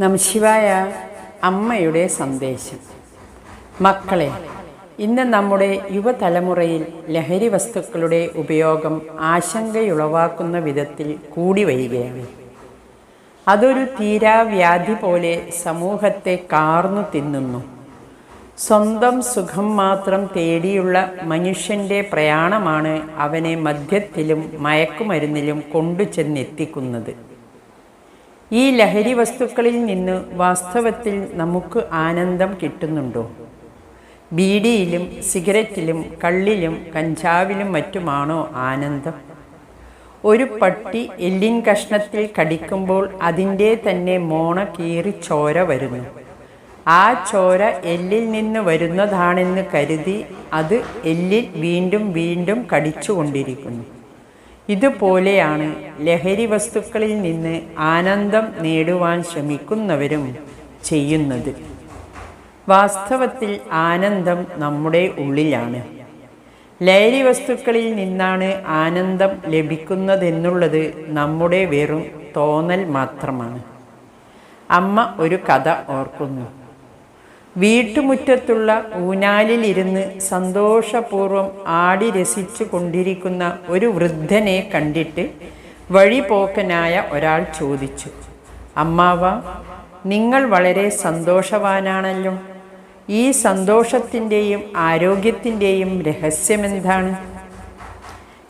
നമശിവായ അമ്മയുടെ സന്ദേശം. മക്കളെ ഇന്ന് നമ്മുടെ യുവതലമുറയിൽ ലഹരി വസ്തുക്കളുടെ ഉപയോഗം ആശങ്കയുളവാക്കുന്ന വിധത്തിൽ കൂടി വരികയാണ്. അതൊരു തീരാവ്യാധി പോലെ സമൂഹത്തെ കാർന്നു തിന്നുന്നു. സ്വന്തം സുഖം മാത്രം തേടിയുള്ള മനുഷ്യന്റെ പ്രയാണമാണ് അവനെ മദ്യത്തിലും മയക്കുമരുന്നിലും കൊണ്ടുചെന്നെത്തിക്കുന്നത്. ഈ ലഹരി വസ്തുക്കളിൽ നിന്ന് വാസ്തവത്തിൽ നമുക്ക് ആനന്ദം കിട്ടുന്നുണ്ടോ? ബീഡിയിലും സിഗരറ്റിലും കള്ളിലും കഞ്ചാവിലും മറ്റുമാണോ ആനന്ദം? ഒരു പട്ടി എല്ലിൻ കഷ്ണത്തിൽ കടിക്കുമ്പോൾ അതിന്റെ തന്നെ മോണ കീറി ചോര വരുന്നു. ആ ചോര എല്ലിൽ നിന്ന് വരുന്നതാണെന്ന് കരുതി അത് എല്ലിൽ വീണ്ടും വീണ്ടും കടിച്ചുകൊണ്ടിരിക്കുന്നു. ഇതുപോലെയാണ് ലഹരി വസ്തുക്കളിൽ നിന്ന് ആനന്ദം നേടുവാൻ ശ്രമിക്കുന്നവരും ചെയ്യുന്നത്. വാസ്തവത്തിൽ ആനന്ദം നമ്മുടെ ഉള്ളിലാണ്. ലഹരി വസ്തുക്കളിൽ നിന്നാണ് ആനന്ദം ലഭിക്കുന്നതെന്നുള്ളത് നമ്മുടെ വെറും തോന്നൽ മാത്രമാണ്. അമ്മ ഒരു കഥ ഓർക്കുന്നു. വീട്ടുമുറ്റത്തുള്ള ഊനാലിലിരുന്ന് സന്തോഷപൂർവം ആടി രസിച്ചു കൊണ്ടിരിക്കുന്ന ഒരു വൃദ്ധനെ കണ്ടിട്ട് വഴിപോക്കനായ ഒരാൾ ചോദിച്ചു അമ്മാവ നിങ്ങൾ വളരെ സന്തോഷവാനാണല്ലോ. ഈ സന്തോഷത്തിന്റെയും ആരോഗ്യത്തിന്റെയും രഹസ്യമെന്താണ്?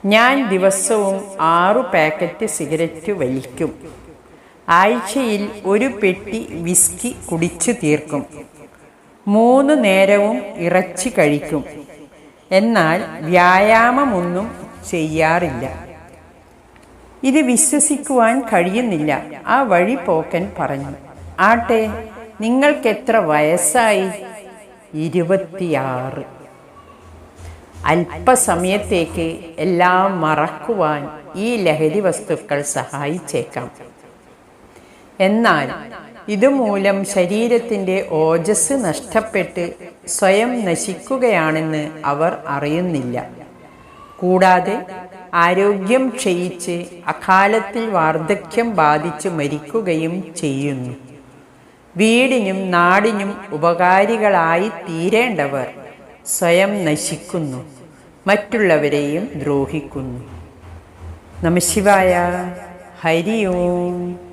ഞാൻ ദിവസവും ആറു പാക്കറ്റ് സിഗരറ്റ് വലിക്കും. ആഴ്ചയിൽ ഒരു പെട്ടി വിസ്കി കുടിച്ചു തീർക്കും. മൂന്ന് നേരവും ഇറച്ചി കഴിക്കും. എന്നാൽ വ്യായാമമൊന്നും ചെയ്യാറില്ല. ഇത് വിശ്വസിക്കുവാൻ കഴിയുന്നില്ല ആ വഴി പോക്കൻ പറഞ്ഞു. ആട്ടെ നിങ്ങൾക്കെത്ര വയസ്സായി? ഇരുപത്തിയാറ്. അല്പസമയത്തേക്ക് എല്ലാം മറക്കുവാൻ ഈ ലഹരി വസ്തുക്കൾ സഹായിച്ചേക്കാം. എന്നാൽ ഇതുമൂലം ശരീരത്തിന്റെ ഓജസ് നഷ്ടപ്പെട്ട് സ്വയം നശിക്കുകയാണെന്ന് അവർ അറിയുന്നില്ല. കൂടാതെ ആരോഗ്യം ക്ഷയിച്ച് അകാലത്തിൽ വാർദ്ധക്യം ബാധിച്ച് മരിക്കുകയും ചെയ്യുന്നു. വീടിനും നാടിനും ഉപകാരികളായി തീരേണ്ടവർ സ്വയം നശിക്കുന്നു. മറ്റുള്ളവരെയും ദ്രോഹിക്കുന്നു. നമശിവായ. ഹരി ഓം.